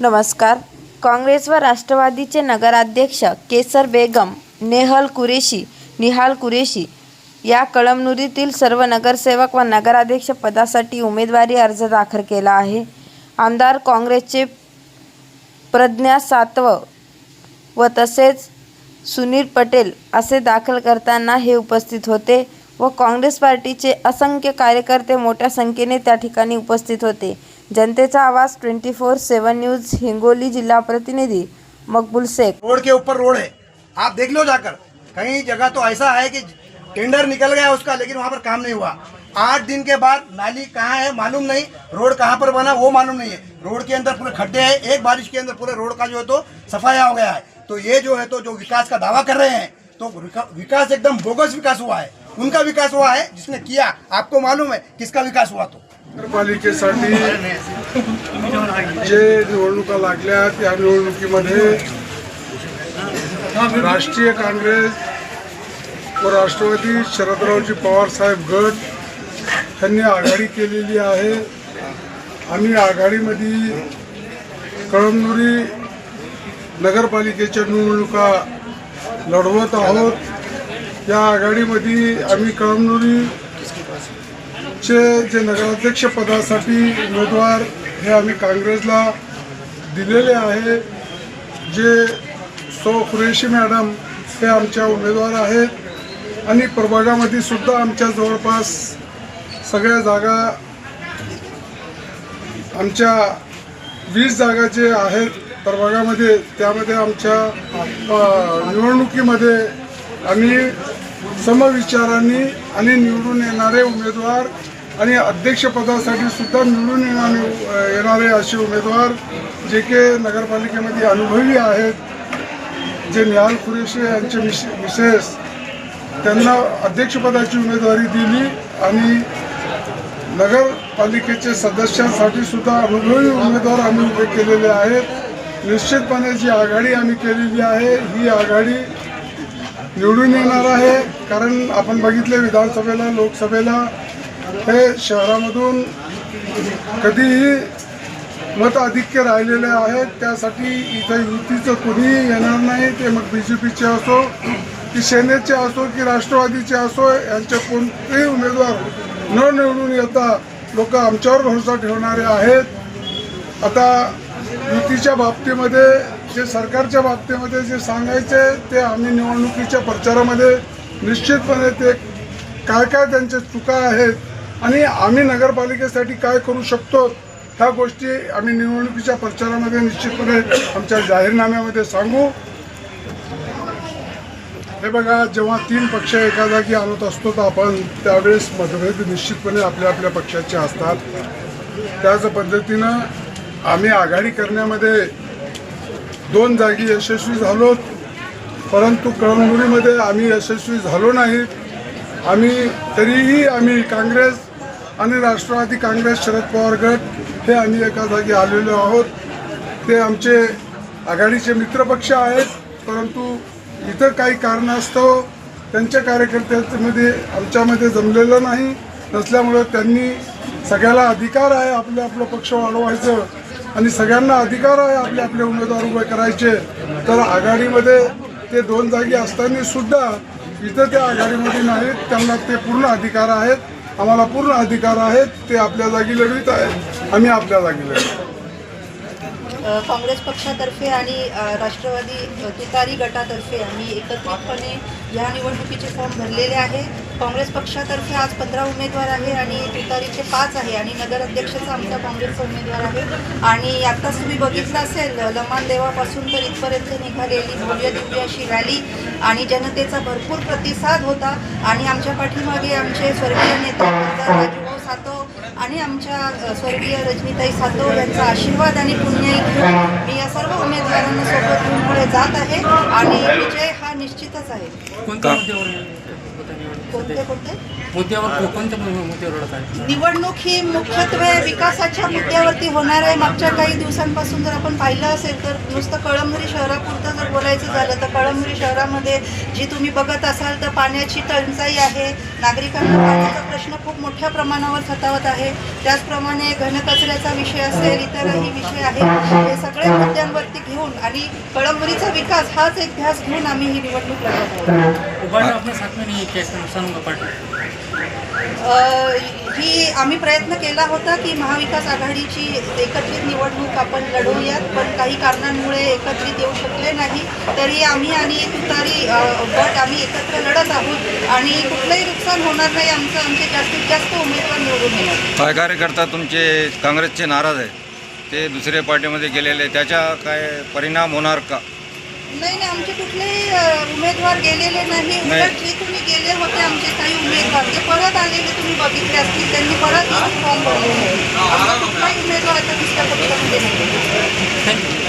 नमस्कार. काँग्रेस व राष्ट्रवादीचे नगराध्यक्ष केसर बेगम नेहल कुरेशी निहाल कुरेशी या कळमनुरीतील सर्व नगरसेवक व नगराध्यक्ष पदासाठी उमेदवारी अर्ज दाखल केला आहे. आमदार काँग्रेसचे प्रज्ञा सातव व तसेच सुनील पटेल असे दाखल करताना हे उपस्थित होते व काँग्रेस पार्टीचे असंख्य कार्यकर्ते मोठ्या संख्येने त्या ठिकाणी उपस्थित होते. जनतेचा आवाज़ twenty four seven news, Hingoli जिला प्रतिनिधि मकबूल शेख. रोड के ऊपर रोड है। आप देख लो जाकर। कहीं जगह तो ऐसा है कि टेंडर निकल गया उसका, लेकिन वहाँ पर काम नहीं हुआ। आठ दिन के बाद नाली कहाँ है मालूम नहीं। रोड कहाँ पर बना वो मालूम नहीं है। रोड के अंदर पूरे खड्डे हैं। एक बारिश के अंदर पूरे रोड का जो है तो सफाया हो गया है। तो ये जो है तो जो विकास का दावा कर रहे हैं तो विकास एकदम बोगस विकास हुआ है। उनका विकास हुआ है जिसने किया। आपको मालूम है किसका विकास हुआ तो। नगरपालिकेसाठी जे निवडणुका लागल्या त्या निवडणुकीमध्ये राष्ट्रीय काँग्रेस व राष्ट्रवादी शरदरावजी पवार साहेब गट यांनी आघाडी केलेली आहे. आम्ही आघाडीमध्ये कळमनुरी नगरपालिकेच्या निवडणुका लढवत आहोत. या आघाडीमध्ये आम्ही कळमनुरी आमचे जे नगराध्यक्ष पदासाठी उमेदवार हे आम्ही काँग्रेसला दिलेले आहे. जे सो कुरेशी मॅडम हे आमच्या उमेदवार आहेत. आणि प्रभागामध्ये सुद्धा आमच्या जवळपास सगळ्या जागा आमच्या वीस जागा जे आहेत प्रभागामध्ये त्यामध्ये आमच्या निवडणुकीमध्ये आम्ही समविचारांनी आणि निवडून येणारे उमेदवार आणि अध्यक्षपदासाठी सुद्धा निवडून येणारे येणारे असे उमेदवार जे के नगरपालिकेमध्ये अनुभवी आहेत जे निहाल कुरेशी यांचे मिस मिसेस त्यांना अध्यक्षपदाची उमेदवारी दिली आणि नगरपालिकेचे सदस्यांसाठी सुद्धा अनुभवी उमेदवार आम्ही उभे केलेले आहेत. निश्चितपणे जी आघाडी आम्ही केलेली आहे ही आघाडी निवडून येणार आहे. कारण आपण बघितले विधानसभेला लोकसभेला हे शहरामधून कधीही मत अधिक्य राहिलेले आहेत त्यासाठी इथं युतीचं कुणीही येणार नाही ते मग बी जे पीचे असो की सेनेचे असो की राष्ट्रवादीचे असो यांचे कोणतेही उमेदवार न निवडून येता लोक आमच्यावर भरोसा ठेवणारे आहेत. आता युतीच्या बाबतीमध्ये जे सरकारच्या बाबतीमध्ये जे सांगायचे ते आम्ही निवडणुकीच्या प्रचारामध्ये निश्चितपणे ते काय काय त्यांच्या चुका आहेत आणि आम्ही नगरपालिकेसाठी काय करू शकतो ह्या गोष्टी आम्ही निवडणुकीच्या प्रचारामध्ये निश्चितपणे आमच्या जाहीरनाम्यामध्ये सांगू. हे बघा जेव्हा तीन पक्ष एका जागी आणत असतो तर आपण त्यावेळेस मतभेद निश्चितपणे आपल्या आपल्या पक्षाचे असतात. त्याच पद्धतीनं आम्ही आघाडी करण्यामध्ये दोन जागी यशस्वी झालो परंतु कळमनुरीमध्ये आम्ही यशस्वी झालो नाहीत आम्ही तरीही आम्ही काँग्रेस आणि राष्ट्रवादी काँग्रेस शरद पवार गट हे आम्ही एका जागी आलेलो आहोत. ते आमचे आघाडीचे मित्रपक्ष आहेत परंतु इतर काही कारणास्तव त्यांच्या कार्यकर्त्यांमध्ये आमच्यामध्ये जमलेलं नाही. नसल्यामुळं त्यांनी सगळ्याला अधिकार आहे आपलं आपलं पक्ष वाढवायचं आणि सगळ्यांना अधिकार आहे आपले आपले उमेदवार उभे करायचे. तर आघाडीमध्ये ते दोन जागी असताना सुद्धा इथं त्या आघाडीमध्ये नाहीत त्यांना ते पूर्ण अधिकार आहेत. आम्हाला पूर्ण अधिकार आहेत ते आपल्या जागी लढवित आहेत. आम्ही आपल्या जागी लढवित काँग्रेस पक्षातर्फे आणि राष्ट्रवादी अ, तुतारी गटातर्फे आम्ही एकत्रितपणे या निवडणुकीचे फॉर्म भरलेले आहे. काँग्रेस पक्षातर्फे आज पंधरा उमेदवार आहे आणि तुतारीचे पाच आहे आणि नगराध्यक्षाचा आमचा काँग्रेसचा उमेदवार आहे. आणि आत्ताच तुम्ही बघितलं असेल लमान देवापासून तर इथपर्यंत निघालेली भव्य दिव्य अशी रॅली आणि जनतेचा भरपूर प्रतिसाद होता. आणि आमच्या पाठीमागे आमचे स्वर्गीय नेते राजूभाऊ सातव आणि आमच्या स्वर्गीय रजनीताई सातव यांचा आशीर्वाद आणि पुण्याई घेऊन मी या सर्व उमेदवारांना सोबत घेऊन पुढे जात आहे आणि विजय हा निश्चितच आहे. निवडणूक कोणते सध्या कोणते मुद्द्यावर को- कोणत्या मु- मुद्द्यावर लढत आहे? निवडणूक ही मुख्यत्वे विकासाच्या मुद्द्यावरती होणार आहे. मागच्या काही दिवसांपासून जर आपण पाहिलं असेल तर नुसतं कळमनुरी शहरापुरतं जर बोलायचं झालं तर कळमनुरी शहरामध्ये जी तुम्ही बघत असाल तर पाण्याची टंचाई आहे. नागरिकांना पाण्याचा प्रश्न खूप मोठ्या प्रमाणावर सतावत आहे. त्याचप्रमाणे घनकचऱ्याचा विषय असेल इतरही विषय आहेत हे सगळ्या मुद्द्यांवरती घेऊन आणि कळमनुरीचा विकास हाच एक ध्यास घेऊन आम्ही ही निवडणूक लढवत आहोत. ही आम्ही प्रयत्न केला होता की महाविकास आघाडीची एकत्रित निवडणूक आपण लढवूयात पण काही कारणांमुळे एकत्रित येऊ शकले नाही. तरी आम्ही आणि तुतारी गट आम्ही एकत्र लढत आहोत आणि कुठलंही नुकसान होणार नाही आमचं आमचे जास्तीत जास्त उमेदवार निवडून येणार. काय कार्यकर्ता तुमचे काँग्रेसचे नाराज आहे ते दुसऱ्या पार्टीमध्ये गेलेले त्याचा काय परिणाम होणार का? नाही नाही आमचे कुठलेही उमेदवार गेलेले नाही. नाही. उलट जे तुम्ही गेले होते आमचे काही उमेदवार ते परत आलेले तुम्ही बघितले असतील त्यांनी परत फॉर्म भरलेले आहे आमचा कुठलाही उमेदवार आता दुसऱ्या पक्षामध्ये नाही